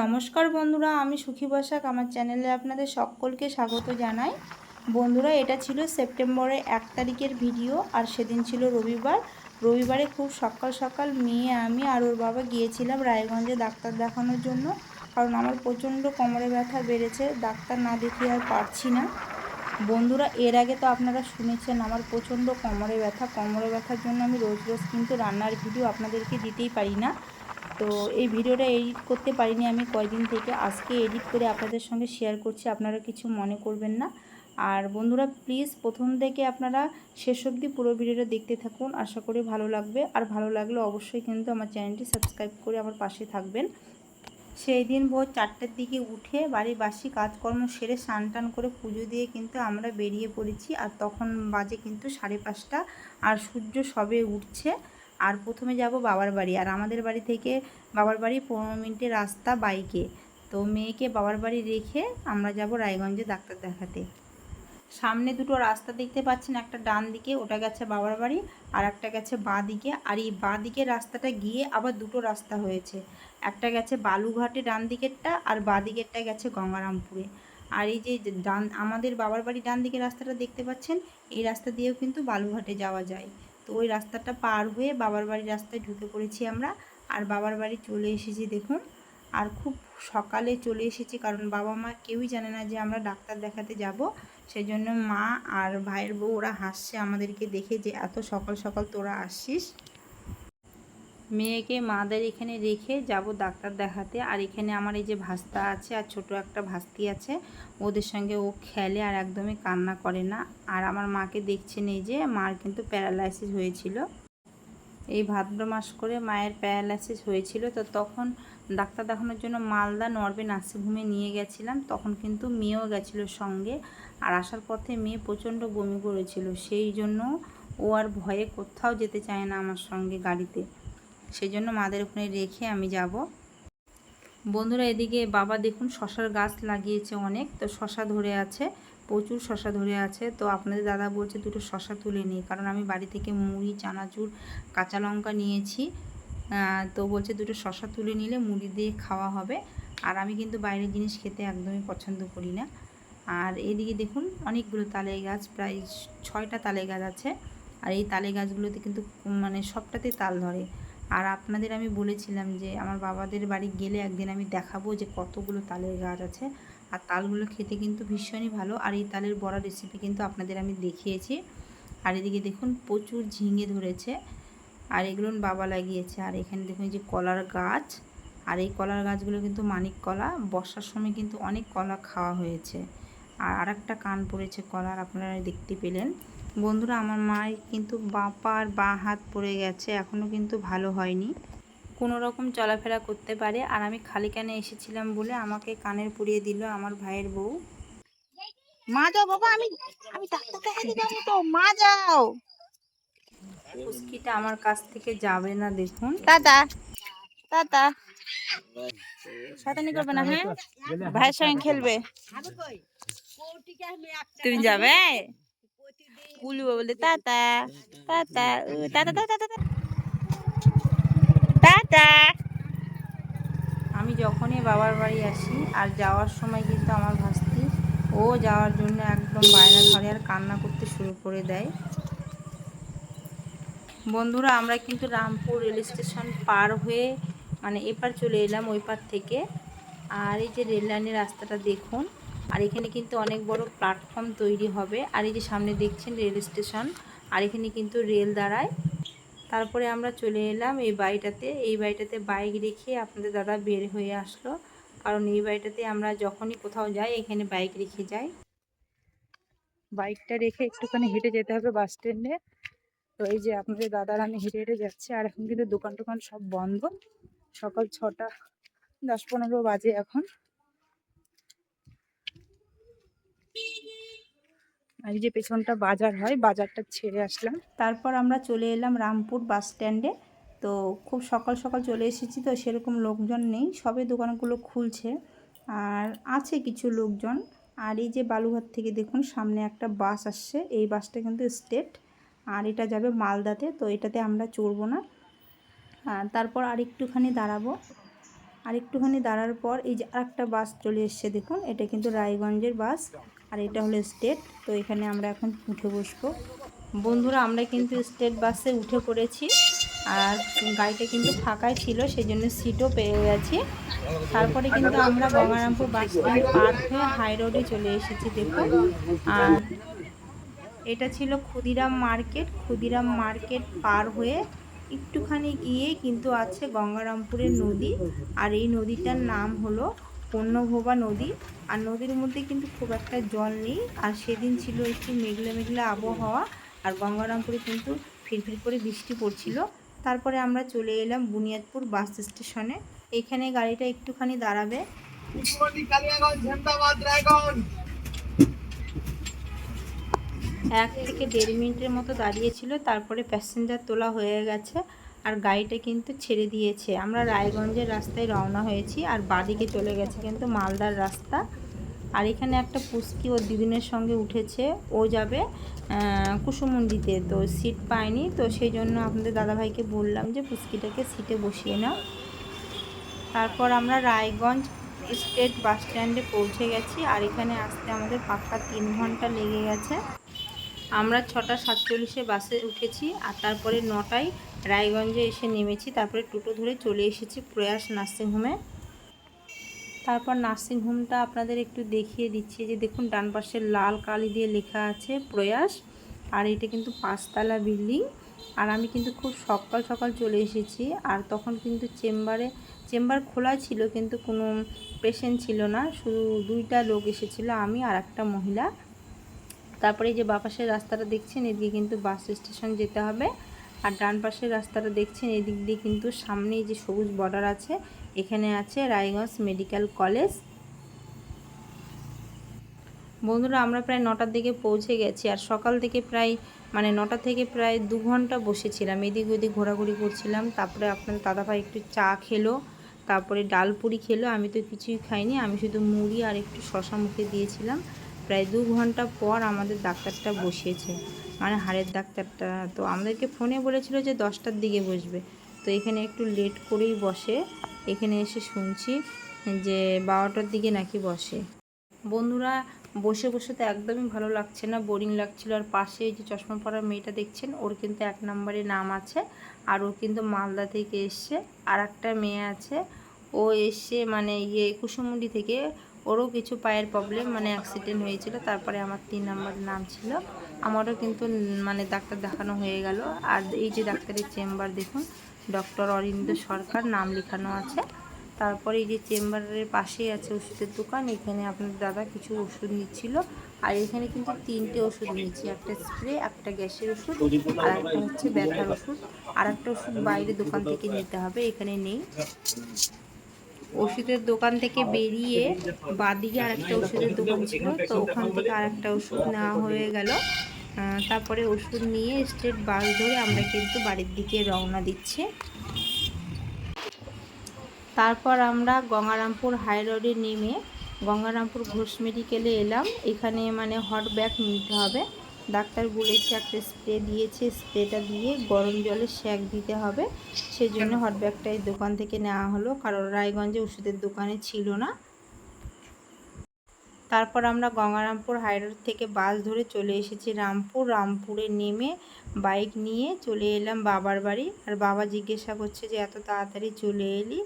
নমস্কার বন্ধুরা, আমি সুখী বসাক আমার চ্যানেলে আপনাদের সকলকে স্বাগত জানাই। বন্ধুরা, এটা ছিল সেপ্টেম্বরের এক তারিখের ভিডিও, আর সেদিন ছিল রবিবার। রবিবারে খুব সকাল সকাল মেয়ে, আমি আর ওর বাবা গিয়েছিলাম রায়গঞ্জে ডাক্তার দেখানোর জন্য। কারণ আমার প্রচণ্ড কোমরে ব্যথা বেড়েছে, ডাক্তার না দেখিয়ে আর পারছি না। বন্ধুরা, এর আগে তো আপনারা শুনেছেন, আমার প্রচণ্ড কোমরে ব্যথা। কোমরে ব্যথার জন্য আমি রোজ রোজ কিন্তু রান্নার ভিডিও আপনাদেরকে দিতেই পারি না। তো এই ভিডিওটা এডিট করতে পারিনি আমি কয়দিন থেকে। আজকে এডিট করে আপনাদের সঙ্গে শেয়ার করছি, আপনারা কিছু মনে করবেন না। আর বন্ধুরা প্লিজ প্রথম থেকে আপনারা শেষ অবধি পুরো ভিডিওটা দেখতে থাকুন। আশা করি ভালো লাগবে। আর ভালো লাগলে অবশ্যই কিন্তু আমার চ্যানেলটি সাবস্ক্রাইব করে আমার পাশে থাকবেন। সেই দিন ভোর চারটের দিকে উঠে বাড়ির বাসি কাজকর্ম সেরে স্নান টান করে পুজো দিয়ে কিন্তু আমরা বেরিয়ে পড়েছি। আর তখন বাজে কিন্তু সাড়ে পাঁচটা। আর সূর্য সবে উঠছে। আর প্রথমে যাব বাবার বাড়ি। আর আমাদের বাড়ি থেকে বাবার বাড়ি পনেরো মিনিটের রাস্তা বাইকে। তো মেয়েকে বাবার বাড়ি রেখে আমরা যাব রায়গঞ্জে ডাক্তার দেখাতে। সামনে দুটো রাস্তা দেখতে পাচ্ছেন, একটা ডান দিকে, ওটা গেছে বাবার বাড়ি আর একটা গেছে বাঁ দিকে। আর এই বাঁ দিকের রাস্তাটা গিয়ে আবার দুটো রাস্তা হয়েছে। একটা গেছে বালুঘাটে ডান দিকেরটা আর বাঁ দিকেরটা গেছে গঙ্গারামপুরে। আর এই যে ডান, আমাদের বাবার বাড়ি ডান দিকের রাস্তাটা দেখতে পাচ্ছেন, এই রাস্তা দিয়েও কিন্তু বালুঘাটে যাওয়া যায়। তো ওই রাস্তাটা পার হয়ে বাবার বাড়ির রাস্তায় ঢুকে পড়েছি আমরা। আর বাবার বাড়ি চলে এসেছি দেখুন। আর খুব সকালে চলে এসেছি কারণ বাবা মা কেউই জানে না যে আমরা ডাক্তার দেখাতে যাব। সেই জন্য মা আর ভাইয়ের বউ ওরা হাসছে আমাদেরকে দেখে যে এত সকাল সকাল তোরা আসছিস। মেয়েকে মাদের এখানে রেখে যাব ডাক্তার দেখাতে। আর এখানে আমার এই যে ভাস্তা আছে আর ছোট একটা ভাস্তি আছে, ওদের সঙ্গে ও খেলে আর একদমই কান্না করে না। আর আমার মাকে দেখছেন এই যে, মার কিন্তু প্যারালাইসিস হয়েছিল। এই ভাদ্র মাস করে মায়ের প্যারালাইসিস হয়েছিল। তো তখন ডাক্তার দেখানোর জন্য মালদা, নর্বে, নার্সিংহোমে নিয়ে গেছিলাম। তখন কিন্তু মেয়েও গেছিল সঙ্গে। আর আসার পথে মেয়ে প্রচণ্ড বমি করেছিল। সেই জন্য ও আর ভয়ে কোথাও যেতে চায় না আমার সঙ্গে গাড়িতে। সেই জন্য মাদের ওখানে রেখে আমি যাব। বন্ধুরা এদিকে বাবা দেখুন শশার গাছ লাগিয়েছে অনেক, তো শশা ধরে আছে, প্রচুর শশা ধরে আছে। তো আপনাদের দাদা বলছে দুটো শশা তুলে নিই কারণ আমি বাড়ি থেকে মুড়ি, চানাচুর, কাঁচা লঙ্কা নিয়েছি। তো বলছে দুটো শশা তুলে নিলে মুড়ি দিয়ে খাওয়া হবে। আর আমি কিন্তু বাইরের জিনিস খেতে একদমই পছন্দ করি না। আর এদিকে দেখুন অনেকগুলো তালে গাছ, প্রায় ছয়টা তালে গাছ আছে। আর এই তালে গাছগুলোতে কিন্তু মানে সবটাতে তাল ধরে। আর আপনাদের আমি বলেছিলাম যে আমার বাবাদের বাড়ি গেলে একদিন আমি দেখাবো যে কতগুলো তালের গাছ আছে। আর তালগুলো খেতে কিন্তু ভীষণই ভালো। আর এই তালের বড়া রেসিপি কিন্তু আপনাদের আমি দেখিয়েছি। আর এদিকে দেখুন প্রচুর ঝিঙে ধরেছে। আর এগুলো বাবা লাগিয়েছে। আর এখানে দেখুন যে কলার গাছ। আর এই কলার গাছগুলো কিন্তু মানিক কলা। বর্ষার সময় কিন্তু অনেক কলা খাওয়া হয়েছে। আর আরেকটা কান পড়েছে কলার, আপনারা দেখতে পেলেন। বন্ধুরা আমার মায়ের কিন্তু বাপার বাঁ হাত পড়ে গেছে এখনও কিন্তু ভালো হয়নি। কোনো রকম চলাফেরা করতে পারে আর আমি খালি কানে এসেছিলাম বলে আমাকে কানের পুড়িয়ে দিল আমার ভাইয়ের বউ। মা যাও বাবা আমি আমি ডাক্তার দেখাতে যাব তো মা যাও। পুস্কিটা আমার কাছ থেকে যাবে না দেখুন। দাদা দাদা। শয়তানি করবে না হ্যাঁ? ভাইয়ের সঙ্গে খেলবে। তুমি যাবে? কুলু বলে তাতা উ, তাতা তাতা তাতা তাতা। আমি যখনই বাবার বাড়ি আসি আর যাওয়ার সময় কিন্তু আমার ভাস্তি ও যাওয়ার জন্য একদম বায়না ধরে আর কান্না করতে শুরু করে দেয়। বন্ধুরা আমরা কিন্তু রামপুর রেল স্টেশন পার হয়ে মানে এপার চলে এলাম ওই পার থেকে। আর এই যে রেল লাইনের রাস্তাটা দেখুন আর এখানে কিন্তু অনেক বড় প্ল্যাটফর্ম তৈরি হবে। আর এই যে সামনে দেখছেন রেল স্টেশন আর এখানে কিন্তু রেল দাঁড়ায়। তারপরে আমরা চলে এলাম এই বাড়িটাতে। এই বাড়িটাতে বাইক রেখে আপনাদের দাদা বের হয়ে আসলো। কারণ এই বাড়িটাতে আমরা যখনই কোথাও যাই, এখানে বাইক রেখে যাই। বাইকটা রেখে একটুখানি হেঁটে যেতে হবে বাস স্ট্যান্ডে তো এই যে আপনাদের দাদার আমি হেঁটে হেঁটে যাচ্ছি, আর এখন কিন্তু দোকান টোকান সব বন্ধ। সকাল ছটা, দশ পনেরো বাজে এখন আর এই যে পেছনটা বাজার হয়, বাজারটা ছেড়ে আসলাম। তারপর আমরা চলে এলাম রামপুর বাস স্ট্যান্ডে। তো খুব সকাল সকাল চলে এসেছি তো, সেরকম লোকজন নেই, সবে দোকানগুলো খুলছে। আর আছে কিছু লোকজন। আর এই যে বালুঘাট থেকে দেখুন, সামনে একটা বাস আসছে। এই বাসটা কিন্তু স্টেট, আর এটা যাবে মালদাতে, তো এটাতে আমরা চড়বো না। আর তারপর আর একটুখানি দাঁড়াবো। আর একটুখানি দাঁড়ার পর এই যে আরেকটা বাস চলে এসছে, দেখুন, এটা কিন্তু রায়গঞ্জের বাস। আর এটা হলো স্টেট তো এখানে আমরা এখন উঠে বসবো। বন্ধুরা, আমরা কিন্তু স্টেট বাসে উঠে পড়েছি, আর গাড়িটা কিন্তু ফাঁকাই ছিল সেই জন্য সিটও পেয়ে গেছি। তারপরে কিন্তু আমরা গঙ্গারামপুর বাস স্ট্যান্ড পার হয়ে হাই রোডে চলে এসেছি দেখুন আর এটা ছিল ক্ষুদিরাম মার্কেট ক্ষুদিরাম মার্কেট পার হয়ে একটুখানি গিয়ে কিন্তু আছে গঙ্গারামপুরের নদী, আর এই নদীটার নাম হলো পণ্যভোবা নদী। আর নদীর মধ্যে কিন্তু খুব একটা জল নেই। আর সেদিন ছিল একটু মেঘলা মেঘলা আবহাওয়া। আর গঙ্গারামপুরে কিন্তু ফিরফির করে বৃষ্টি পড়ছিল। তারপরে আমরা চলে এলাম বুনিয়াদপুর বাস স্টেশনে। এখানে গাড়িটা একটুখানি দাঁড়াবে। এক থেকে দেড় মিনিটের মতো দাঁড়িয়েছিল তারপরে প্যাসেঞ্জার তোলা হয়ে গেছে। আর গাড়িটা কিন্তু ছেড়ে দিয়েছে। আমরা রায়গঞ্জের রাস্তায় রওনা হয়েছি আর বাদিকে চলে গেছে কিন্তু মালদার রাস্তা। আর এখানে একটা পুস্কি ও দিদিনের সঙ্গে উঠেছে। ও যাবে কুসুমুন্ডিতে। তো সিট পায়নি, তো সেই জন্য আপনাদের দাদাভাইকে বললাম যে পুস্কিটাকে সিটে বসিয়ে নাও। তারপর আমরা রায়গঞ্জ স্টেট বাস স্ট্যান্ডে পৌঁছে গেছি। আর এখানে আসতে আমাদের পাক্কা তিন ঘণ্টা লেগে গেছে। আমরা ছটা সাতচল্লিশে বাসে উঠেছি আর তারপরে নটায় রায়গঞ্জে এসে নেমেছি। তারপরে টোটো ধরে চলে এসেছি প্রয়াস নার্সিংহোমে তারপর নার্সিংহোমটা আপনাদের একটু দেখিয়ে দিচ্ছি। যে দেখুন, ডান পাশে লাল কালি দিয়ে লেখা আছে প্রয়াস আর এটা কিন্তু পাঁচতলা বিল্ডিং। আর আমি কিন্তু খুব সকাল সকাল চলে এসেছি আর তখন কিন্তু চেম্বারে, চেম্বার খোলা ছিল কিন্তু কোনো পেশেন্ট ছিল না। শুধু দুইটা লোক এসেছিল, আমি আর একটা মহিলা। তারপরে এই যে বাঁ পাশের রাস্তাটা দেখছেন, এদিকে কিন্তু বাস স্টেশন যেতে হবে। আর ডান পাশের রাস্তাটা দেখছেন, এদিক দিয়ে কিন্তু সামনেই যে সবুজ বর্ডার আছে, এখানে আছে রায়গঞ্জ মেডিকেল কলেজ। বন্ধুরা, আমরা প্রায় নটার দিকে পৌঁছে গেছি, আর সকাল থেকে প্রায় মানে নটা থেকে প্রায় দু ঘণ্টা বসেছিলাম। এদিক ওদিক ঘোরাঘুরি করছিলাম, তারপরে আপনার দাদাভাই একটু চা খেলো, তারপরে ডাল পুরি খেলো। আমি তো কিছুই খাইনি, আমি শুধু মুড়ি আর একটু শশা মুখে দিয়েছিলাম। প্রায় দু ঘণ্টা পর আমাদের ডাক্তারটা বসিয়েছে। মানে হাড়ের ডাক্তারটা। তো আমাদেরকে ফোনে বলেছিল যে দশটার দিকে বসবে। তো এখানে একটু লেট করেই বসে। এখানে এসে শুনছি যে বারোটার দিকে নাকি বসে। বন্ধুরা, বসে বসে তো একদমই ভালো লাগছে না। বোরিং লাগছিল। আর পাশে যে চশমা পরা মেয়েটা দেখছেন, ওর কিন্তু এক নম্বরে নাম আছে। আর ও কিন্তু মালদা থেকে এসছে। আর একটা মেয়ে আছে। ও এসে মানে ইয়ে কুসুমুন্ডি থেকে ওরও কিছু পায়ের প্রবলেম মানে অ্যাক্সিডেন্ট হয়েছিল, তারপরে আমার তিন নম্বর নাম ছিল। আমারও কিন্তু মানে ডাক্তার দেখানো হয়ে গেল। আর এই যে ডাক্তারের চেম্বার দেখুন ডক্টর অরিন্দ সরকার নাম লেখানো আছে। তারপরে এই যে চেম্বারের পাশেই আছে ওষুধের দোকান, এখানে আপনার দাদা কিছু ওষুধ নিচ্ছিল। আর এখানে কিন্তু তিনটে ওষুধ নিয়েছি, একটা স্প্রে একটা গ্যাসের ওষুধ, আর একটা হচ্ছে ব্যথার ওষুধ। আর একটা ওষুধ বাইরে দোকান থেকে নিতে হবে, এখানে নেই। ওষুধের দোকান থেকে বেরিয়ে বাদিকে আরেকটা ওষুধের দোকান ছিল তো ওখান থেকে আরেকটা ওষুধ নেওয়া হয়ে গেল। তারপরে ওষুধ নিয়ে স্ট্রেট বাস ধরে আমরা কিন্তু বাড়ির দিকে রওনা দিচ্ছে। তারপর আমরা গঙ্গারামপুর হাই রোডে নেমে গঙ্গারামপুর ঘোষ মেডিকেলে এলাম। এখানে মানে হট ব্যাগ নিতে হবে। ডাক্তার বলেছে একটা স্প্রে দিয়েছে স্প্রেটা দিয়ে গরম জলে শ্যাক দিতে হবে। সেই জন্য হট ব্যাগটা এই দোকান থেকে নেওয়া হলো, কারণ রায়গঞ্জে ওষুধের দোকানে ছিল না। তারপর আমরা গঙ্গারামপুর হাইরোড থেকে বাস ধরে চলে এসেছি রামপুর। রামপুরে নেমে বাইক নিয়ে চলে এলাম বাবার বাড়ি। আর বাবা জিজ্ঞাসা করছে যে, এত তাড়াতাড়ি চলে এলি?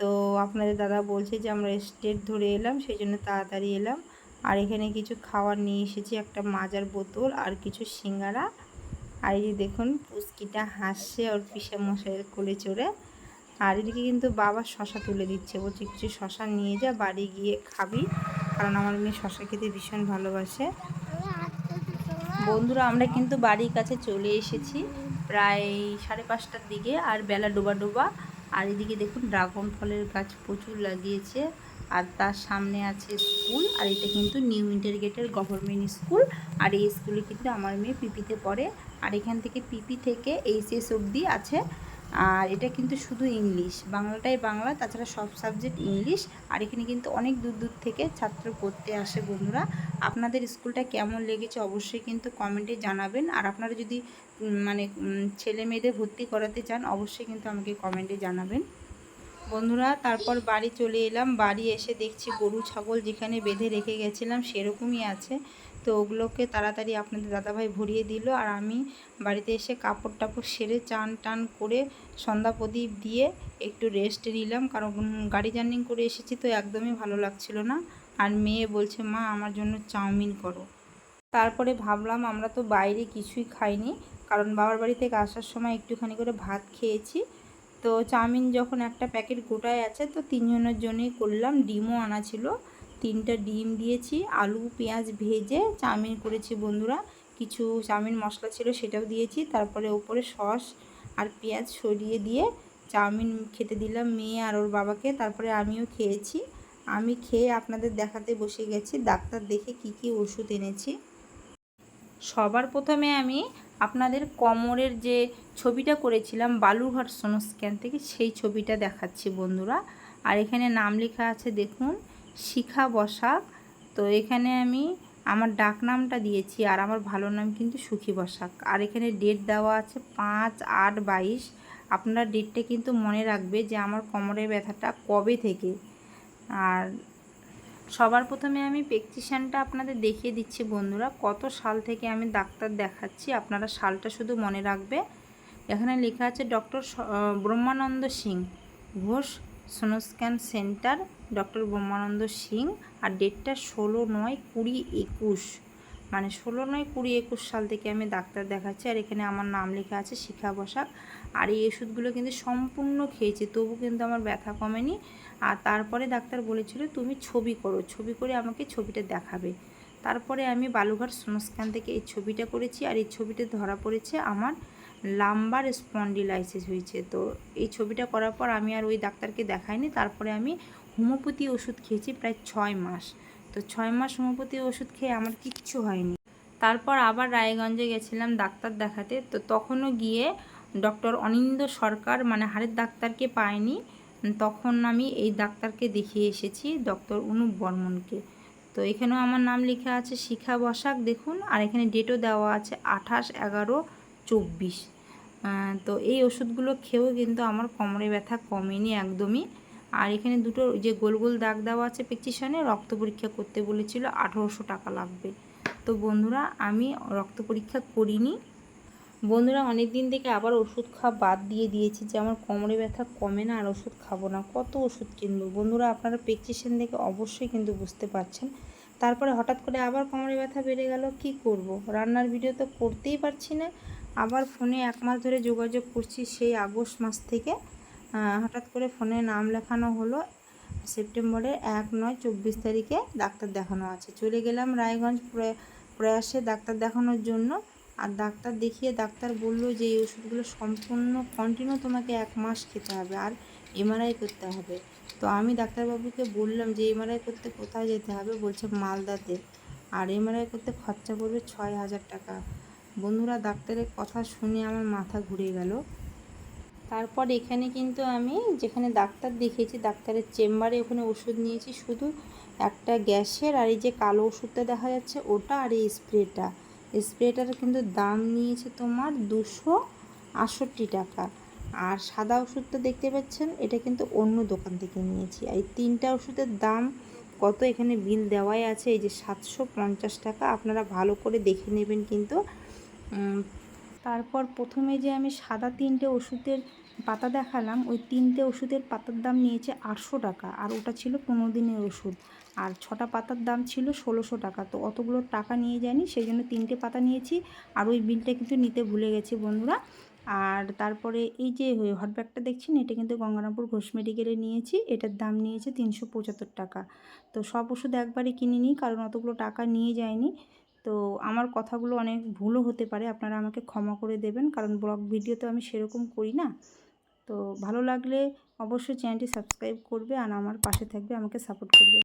তো আপনাদের দাদা বলছে যে, আমরা স্টেট ধরে এলাম সেই জন্য তাড়াতাড়ি এলাম। আর এখানে কিছু খাবার নিয়ে এসেছি, একটা মাজার বোতল আর কিছু সিঙ্গারা। আর এই যে দেখুন, পুচকিটা হাসছে ওর পিসা মশাইয়ের কোলে চড়ে। আর এদিকে কিন্তু বাবা শশা তুলে দিচ্ছে। বলছে, কিছু শশা নিয়ে যা, বাড়ি গিয়ে খাবি। কারণ আমার মেয়ে শশা খেতে ভীষণ ভালোবাসে। বন্ধুরা, আমরা কিন্তু বাড়ির কাছে চলে এসেছি প্রায় সাড়ে পাঁচটার দিকে, আর বেলা ডোবা ডোবা। আর এদিকে দেখুন, ড্রাগন ফলের গাছ প্রচুর লাগিয়েছে। আর তার সামনে আছে স্কুল, আর এটা কিন্তু নিউ ইন্টারগেটের গভর্নমেন্ট স্কুল, আর এই স্কুলে কিন্তু আমার মেয়ে পিপিতে পড়ে, আর এখান থেকে পিপি থেকে এইচএস অবধি আছে, আর এটা কিন্তু শুধু ইংলিশ, বাংলাটাই বাংলা, তাছাড়া সব সাবজেক্ট ইংলিশ, আর এখানে কিন্তু অনেক দূর দূর থেকে ছাত্র পড়তে আসে বন্ধুরা। আপনাদের স্কুলটা কেমন লেগেছে অবশ্যই কিন্তু কমেন্টে জানাবেন, আর আপনারা যদি মানে ছেলে মেয়েদের ভর্তি করাতে চান অবশ্যই কিন্তু আমাকে কমেন্টে জানাবেন। বন্ধুরা, তারপর বাড়ি চলে এলাম। বাড়ি এসে দেখছি গরু, ছাগল যেখানে বেঁধে রেখে গেছিলাম সেরকমই আছে। তো ওগুলোকে তাড়াতাড়ি আপনাদের দাদাভাই ভরিয়ে দিল আর আমি বাড়িতে এসে কাপড় টাপড় সেরে চান টান করে সন্ধ্যা প্রদীপ দিয়ে একটু রেস্ট নিলাম। কারণ গাড়ি জার্নিং করে এসেছি তো একদমই ভালো লাগছিল না। আর মেয়ে বলছে, মা, আমার জন্য চাউমিন করো। তারপরে ভাবলাম, আমরা তো বাইরে কিছুই খাইনি। কারণ বাবার বাড়ি থেকে আসার সময় একটুখানি করে ভাত খেয়েছি। তো চাউমিন যখন একটা প্যাকেট গোটায় আছে, তো তিনজনের জন্যই করলাম। ডিমও আনা ছিল। তিনটা ডিম দিয়েছি, আলু, পেঁয়াজ ভেজে চাউমিন করেছি বন্ধুরা। কিছু চাউমিন মশলা ছিল সেটাও দিয়েছি। তারপরে ওপরে সস আর পেঁয়াজ সরিয়ে দিয়ে চাউমিন খেতে দিলাম মেয়ে আর ওর বাবাকে। তারপরে আমিও খেয়েছি। আমি খেয়ে আপনাদের দেখাতে বসে গেছি। ডাক্তার দেখে কি কি ওষুধ এনেছি। সবার প্রথমে আমি আপনাদের কোমরের যে ছবিটা করেছিলাম বালুরঘাট সোনো স্ক্যান থেকে সেই ছবিটা দেখাচ্ছি বন্ধুরা। আর এখানে নাম লেখা আছে, দেখুন, শিখা বসাক। তো এখানে আমি আমার ডাক নামটা দিয়েছি আর আমার ভালো নাম কিন্তু সুখী বসাক। আর এখানে ডেট দেওয়া আছে পাঁচ আট বাইশ। আপনারা ডেটটা কিন্তু মনে রাখবে যে আমার কোমরের ব্যথাটা কবে থেকে। আর সবার প্রথমে আমি প্রেকটিশানটা আপনাদের দেখিয়ে দিচ্ছি বন্ধুরা। কত সাল থেকে আমি ডাক্তার দেখাচ্ছি, আপনারা সালটা শুধু মনে রাখবে। এখানে লেখা আছে doctor Brahmananda Singh, Ghosh sonoscan centre, doctor Brahmananda Singh, আর ডেটটা ষোলো নয় কুড়ি একুশ। মানে ষোলো নয় কুড়ি একুশ সাল থেকে আমি ডাক্তার দেখাচ্ছি, আর এখানে আমার নাম লেখা আছে শিখা বসাক। আর এই ওষুধগুলো কিন্তু সম্পূর্ণ খেয়েছি, তবু কিন্তু আমার ব্যথা কমেনি। আর তারপরে ডাক্তার বলেছিল, তুমি ছবি করো, ছবি করে আমাকে ছবিটা দেখাবে। তারপরে আমি বালুঘাট সোনোস্ক্যান থেকে এই ছবিটা করেছি আর এই ছবিতে ধরা পড়েছে আমার লাম্বার স্পন্ডিলাইসিস হয়েছে। তো এই ছবিটা করার পর আমি আর ওই ডাক্তারকে দেখাইনি। তারপরে আমি হোমিওপ্যাথি ওষুধ খেয়েছি প্রায় ছয় মাস। তো ছয় মাস হোমিওপ্যাথি ওষুধ খেয়ে আমার কিচ্ছু হয়নি। তারপর আবার রায়গঞ্জে গেছিলাম ডাক্তার দেখাতে। তো তখনও গিয়ে ডক্টর অনিন্দ সরকার মানে হাড়ের ডাক্তারকে পাইনি। তখন আমি এই ডাক্তারকে দেখিয়ে এসেছি, ডক্টর অনুপ বর্মনকে। তো এখানেও আমার নাম লেখা আছে, শিখা বসাক, দেখুন, আর এখানে ডেটও দেওয়া আছে আঠাশ এগারো চব্বিশ। তো এই ওষুধগুলো খেয়েও কিন্তু আমার কোমরে ব্যথা কমেনি একদমই। আর এখানে দুটো যে গোল গোল দাগ দেওয়া আছে প্রেসক্রিপশনে রক্ত পরীক্ষা করতে বলেছিল, আঠেরোশো টাকা লাগবে। তো বন্ধুরা, আমি রক্ত পরীক্ষা করিনি বন্ধুরা অনেক দিন থেকে আবার ওষুধ খাওয়া বাদ দিয়ে দিয়েছি যে আমার কোমরে ব্যথা কমে না আর ওষুধ খাব না। কত ওষুধ কিনবো? বন্ধুরা, আপনারা প্রেসক্রিপশন দেখে অবশ্যই কিন্তু বুঝতে পারছেন। তারপরে হঠাৎ করে আবার কোমরে ব্যথা বেড়ে গেল, কি করব? রান্নার ভিডিও তো করতেই পারছি না। আবার ফোনে এক মাস ধরে যোগাযোগ করছি সেই আগস্ট মাস থেকে। হঠাৎ করে ফোনে নাম লেখানো হলো। সেপ্টেম্বরের এক নয় চব্বিশ তারিখে ডাক্তার দেখানো আছে। চলে গেলাম রায়গঞ্জ প্রয়াসে ডাক্তার দেখানোর জন্য। আর ডাক্তার দেখিয়ে ডাক্তার বলল যে এই ওষুধগুলো সম্পূর্ণ কন্টিনিউ তোমাকে এক মাস খেতে হবে আর এমআরআই করতে হবে। তো আমি ডাক্তারবাবুকে বললাম যে এমআরআই করতে কোথায় যেতে হবে? বলছে মালদাতে। আর এমআরআই করতে খরচা পড়বে ছয় হাজার টাকা। বন্ধুরা, ডাক্তারের কথা শুনে আমার মাথা ঘুরে গেল। তারপর এখানে কিন্তু আমি যেখানে ডাক্তার দেখিয়েছি, ডাক্তারের চেম্বারে ওখানে ওষুধ নিয়েছি। শুধু একটা গ্যাসের আর এই যে কালো ওষুধটা দেখা যাচ্ছে, ওটা আর এই স্প্রেটা। স্প্রেটার কিন্তু দাম নিয়েছে তোমার দুশো আটষট্টি টাকা। আর সাদা ওষুধটা দেখতে পাচ্ছেন, এটা কিন্তু অন্য দোকান থেকে নিয়েছি। এই তিনটা ওষুধের দাম কত এখানে বিল দেওয়াই আছে, এই যে সাতশো পঞ্চাশ টাকা, আপনারা ভালো করে দেখে নেবেন কিন্তু। তারপর প্রথমে যে আমি সাদা তিনটে ওষুধের পাতা দেখালাম, ওই তিনটে ওষুধের পাতার দাম নিয়েছে আটশো টাকা, আর ওটা ছিল পনেরো দিনের ওষুধ। আর ছটা পাতার দাম ছিল ষোলোশো টাকা। তো অতগুলো টাকা নিয়ে যায়নি, সেই জন্য তিনটে পাতা নিয়েছি। আর ওই বিলটা কিন্তু নিতে ভুলে গেছি বন্ধুরা। আর তারপরে এই যে হট ব্যাগটা দেখছেন, এটা কিন্তু গঙ্গারামপুর ঘোষ মেডিকেলে নিয়েছি। এটার দাম নিয়েছে তিনশো পঁচাত্তর টাকা। তো সব ওষুধ একবারে কিনে নিই, কারণ অতগুলো টাকা নিয়ে যায়নি। তো আমার কথাগুলো অনেক ভুলও হতে পারে, আপনারা আমাকে ক্ষমা করে দেবেন, কারণ ব্লগ ভিডিও তো আমি সেরকম করি না। তো ভালো লাগলে অবশ্যই চ্যানেলটি সাবস্ক্রাইব করবে আর আমার পাশে থাকবে, আমাকে সাপোর্ট করবে।